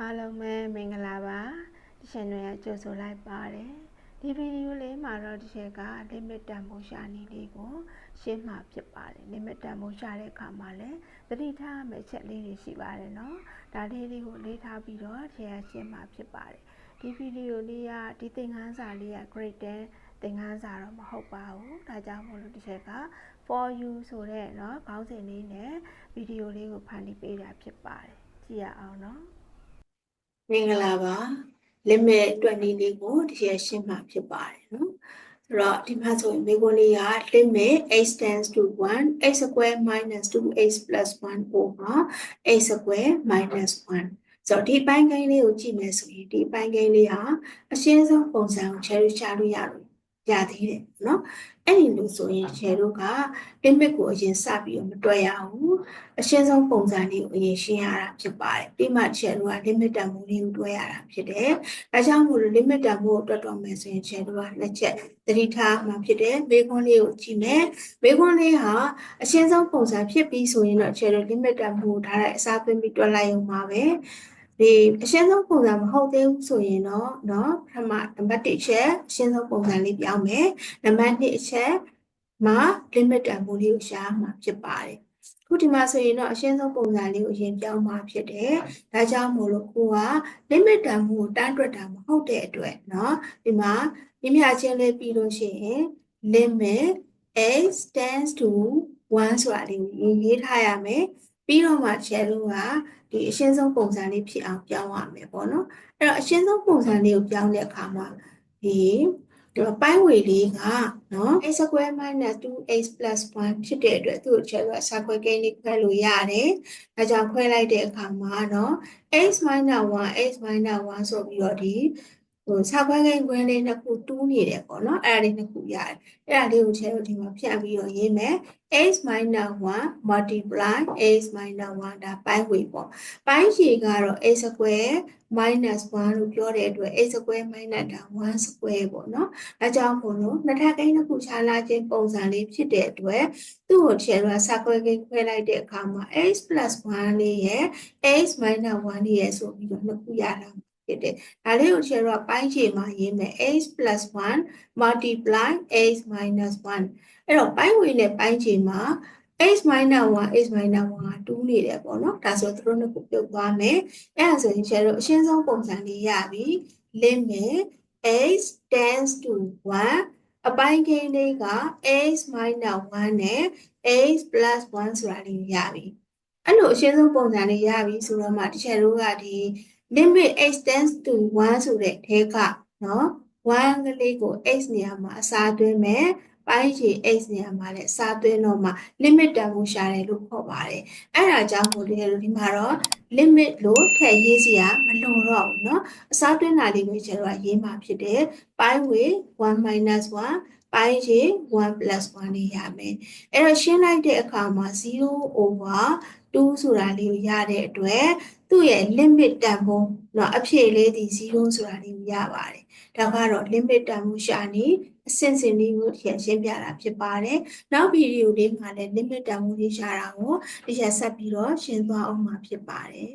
အားလုံးပဲမင်္ဂလာပါဒီရှင်တွေကကြိုဆိုလိုက်ပါတယ်ဒီဗီဒီယိုလေးမှာတော့ဒီချက်က limit တန်ဖိုးရှာနည်းလေးကိုရှင်းမှာဖြစ်ပါတယ် limit တန်ဖိုးရှာတဲ့အခါမှာလည်းသတိထားရမယ့်အချက်လေးတွေရှိပါတယ်เนาะဒါလေးလေးကိုလေးထားပြီးတော့ဒီကရှင်းမှာဖြစ်ပါတယ်ဒီဗီဒီယိုလေးကဒီသင်ခန်းစာလေးက grade 10သင်ခန်းစာတော့မဟုတ်ပါဘူးဒါကြောင့်မို့လို့ဒီချက်က for you ဆိုတဲ့เนาะခေါင်းစဉ်လေးနဲ့ဗီဒီယိုလေးကိုဖန်တီးပေးတာဖြစ်ပါတယ်ကြည့်ရအောင်เนาะ မင်္ဂလာပါ limit 20လေးကိုဒီရရှင်းမှာဖြစ်ပါတယ်နော်ဆိုတော့ဒီမှာဆိုရင်မိခွန်းလေးက limit x tends to 1 x square minus 2x plus 1 over x square minus 1ဆိုတော့ဒီအပိုင်းကိန်းလေးကိုကြည့်မယ်ဆိုရင်ဒီအပိုင်းကိန်းလေးဟာအရှင်းဆုံးပုံစံကို cherry ချလို့ရလို့ ရသေးတယ်နော်အဲ့ဒီလိုဆိုရင် cherry တို့က limit ကိုအရင်စပြီးတော့မတွက်ရဘူးအရှင်းဆုံးပုံစံလေးကိုအရင်ရှင်းရတာဖြစ်ပါတယ်ပြီးမှ cherry တို့က limit တန်ဖိုးလေးကိုတွက်ရတာဖြစ်တယ်ဒါကြောင့်မို့လို့ limit တန်ဖိုးကိုတွက်တော့မယ်ဆိုရင် cherry တို့ကနှစ်ချက်သတိထားမှဖြစ်တယ်မေခွန်းလေးကိုကြည့်မယ်မေခွန်းလေးဟာအရှင်းဆုံးပုံစံဖြစ်ပြီးဆိုရင်တော့ cherry limit တန်ဖိုးကိုဒါလိုက်အစားသွင်းပြီးတွက်လိုက်ရုံပါပဲ ဒီအရှင်းဆုံးပုံစံမဟုတ်သေးဘူးဆိုရင်တော့เนาะပထမနံပါတ်1ချက်အရှင်းဆုံးပုံစံလေးပြောင်းမယ်နံပါတ်2အချက်မှာ limit တန်ဖိုးလေးကိုရှာမှာဖြစ်ပါတယ်ခုဒီမှာဆိုရင်တော့အရှင်းဆုံးပုံစံလေးကိုအရင်ပြောင်းမှာဖြစ်တယ်ဒါကြောင့်မို့လို့ကိုက limit တန်ဖိုးကိုတန်းတွက်တာမဟုတ်တဲ့အတွက်เนาะဒီမှာပြမြချင်းလေးပြီးလို့ရှိရင် limit x tends to 1ဆိုတာလေးကိုရေးထားရမယ် ပြီးတော့မှ channel ကဒီအရှင်းဆုံးပုံစံလေးဖြစ်အောင်ပြောင်းရမယ်ပေါ့နော်အဲ့တော့အရှင်းဆုံးပုံစံလေးကိုပြောင်းတဲ့အခါမှာဒီဒီပိုင်းဝေလေးကနော် x square minus 2x plus 1ဖြစ်တဲ့အတွက်သူ့ကို channel က circle gain လေးခွဲလို့ရတယ်။ဒါကြောင့်ခွဲလိုက်တဲ့အခါမှာနော် x minus 1 x minus 1ဆိုပြီးတော့ဒီ ဟိုစာခွဲကိန်းခွဲလေးနှစ်ခုတူးနေတယ်ပေါ့နော်အဲ့ဒါလေးနှစ်ခုရတယ်အဲ့ဒါလေးကိုချဲလို့ဒီမှာဖြတ်ပြီးတော့ရေးမယ် x minus 1 multiply x minus 1ဒါပိုင်းဝေပေါ့ပိုင်းရှည်ကတော့ x square minus 1လို့ပြောတဲ့အတွက် x square minus ဒါ1 square ပေါ့နော်ဒါကြောင့်မို့လို့နှစ်ထပ်ကိန်းတစ်ခုခြားလာခြင်းပုံစံလေးဖြစ်တဲ့အတွက်သူ့ကိုချဲလို့စာခွဲကိန်းခွဲလိုက်တဲ့အခါမှာ x plus 1လေးရဲ့ x minus 1လေးရဲ့ဆိုပြီးတော့နှစ်ခုရတာ ဖြစ်တယ်။ဒါလေးကို share တော့ပိုင်းခြေမှာရေးမယ် x 1 multiply x minus 1အဲ့တော့ပိုင်းဝေနဲ့ပိုင်းခြေမှာ x minus 1 x minus 1ကတူးနေတယ်ပေါ့နော်။ဒါဆိုသူတို့နှစ်ခုပြုတ်သွားမယ်။အဲ့ဒါဆိုရင် share တော့အရှင်းဆုံးပုံစံလေးရပြီ။ limit x tends to 1အပိုင်းကိန်းလေးက x minus 1နဲ့ x plus 1ဆိုတာလေးရပြီ။အဲ့လိုအရှင်းဆုံးပုံစံလေးရပြီဆိုတော့မှတချို့တို့ကဒီ limit x tends to 1ဆိုတဲ့ထဲကနော်1ကလေးကို x နေရာမှာအစားသွင်းမယ်ပိုင်းခြေ x နေရာမှာလည်းအစားသွင်းတော့မှ limit တန်ဖိုးရှာတယ်လို့ခေါ်ပါတယ်အဲ့ဒါကြောင့်မို့လို့ဒီမှာတော့ limit လို့ထည့်ရေးစရာမလိုတော့ဘူးเนาะအစားသွင်းတာလေးကိုကျွန်တော်ရေးမှာဖြစ်တယ်ပိုင်းဝေ1 1ပိုင်းခြေ1 1လေးရမယ်အဲ့တော့ရှင်းလိုက်တဲ့အခါမှာ0 over 2ဆိုတာလေးကိုရတဲ့အတွက် သူ့ရဲ့ limit တန်ဖိုးเนาะအဖြေလေးဒီ0ဆိုတာလေးကိုရပါတယ်ဒါကတော့ limit တန်ဖိုးရှာနေအစင်စင်လေးကိုထည့်ရှင်းပြတာဖြစ်ပါတယ်နောက်ဗီဒီယိုလေးမှာလည်း limit တန်ဖိုးလေးရှာတာကိုဒီချက်ဆက်ပြီးတော့ရှင်းသွားအောင်မှာဖြစ်ပါတယ်